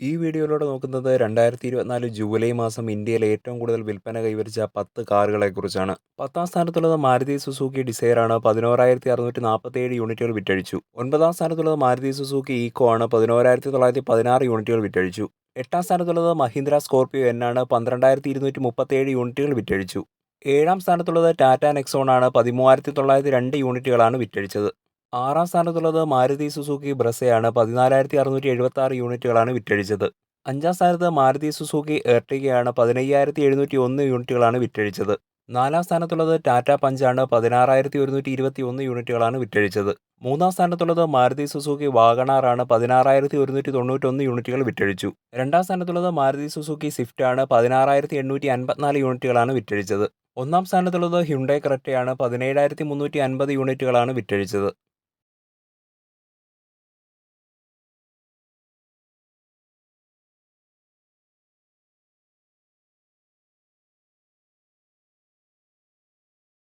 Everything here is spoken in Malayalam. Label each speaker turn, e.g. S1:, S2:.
S1: ഈ വീഡിയോയിലൂടെ നോക്കുന്നത് രണ്ടായിരത്തി ഇരുപത്തിനാല് ജൂലൈ മാസം ഇന്ത്യയിൽ ഏറ്റവും കൂടുതൽ വിൽപ്പന കൈവരിച്ച പത്ത് കാറുകളെക്കുറിച്ചാണ് പത്താം സ്ഥാനത്തുള്ളത് മാരുതി സുസുക്കി ഡിസൈർ ആണ് പതിനോറായിരത്തി അറുന്നൂറ്റി നാൽപ്പത്തേഴ് യൂണിറ്റുകൾ വിറ്റഴിച്ചു. ഒൻപതാം സ്ഥാനത്തുള്ളത് മാരുതി സുസുക്കി ഈക്കോ ആണ് പതിനോരായിരത്തി തൊള്ളായിരത്തി പതിനാറ് യൂണിറ്റുകൾ വിറ്റഴിച്ചു. എട്ടാം സ്ഥാനത്തുള്ളത് മഹീന്ദ്ര സ്കോർപിയോ എൻ ആണ് പന്ത്രണ്ടായിരത്തി ഇരുന്നൂറ്റി മുപ്പത്തേഴ് യൂണിറ്റുകൾ വിറ്റഴിച്ചു. ഏഴാം സ്ഥാനത്തുള്ളത് ടാറ്റ നെക്സോൺ ആണ് പതിമൂവായിരത്തി തൊള്ളായിരത്തി രണ്ട് യൂണിറ്റുകളാണ് വിറ്റഴിച്ചത്. ആറാം സ്ഥാനത്തുള്ളത് മാരുതി സുസുക്കി ബ്രസയാണ്. പതിനാലായിരത്തി അറുന്നൂറ്റി എഴുപത്തി ആറ് യൂണിറ്റുകളാണ് വിറ്റഴിച്ചത്. അഞ്ചാം സ്ഥാനത്ത് മാരുതി സുസുക്കി എർട്ടിഗയാണ്. പതിനയ്യായിരത്തി എഴുന്നൂറ്റി ഒന്ന് യൂണിറ്റുകളാണ് വിറ്റഴിച്ചത്. നാലാം സ്ഥാനത്തുള്ളത് ടാറ്റ പഞ്ചാണ്. പതിനാറായിരത്തി ഒരുന്നൂറ്റി ഇരുപത്തി ഒന്ന് യൂണിറ്റുകളാണ് വിറ്റഴിച്ചത്. മൂന്നാം സ്ഥാനത്തുള്ളത് മാരുതി സുസുക്കി വാഗണാറാണ്. പതിനാറായിരത്തി ഒരുന്നൂറ്റി തൊണ്ണൂറ്റൊന്ന് യൂണിറ്റുകൾ വിറ്റഴിച്ചു. രണ്ടാം സ്ഥാനത്തുള്ളത് മാരുതി സുസുക്കി ആണ് പതിനാറായിരത്തി എണ്ണൂറ്റി അൻപത്തിനാല് യൂണിറ്റുകളാണ് വിറ്റഴിച്ചത്. ഒന്നാം സ്ഥാനത്തുള്ളത് ഹ്യുണ്ടേ ക്രെറ്റയാണ്. പതിനേഴായിരത്തി മുന്നൂറ്റി അൻപത് യൂണിറ്റുകളാണ് വിറ്റഴിച്ചത്.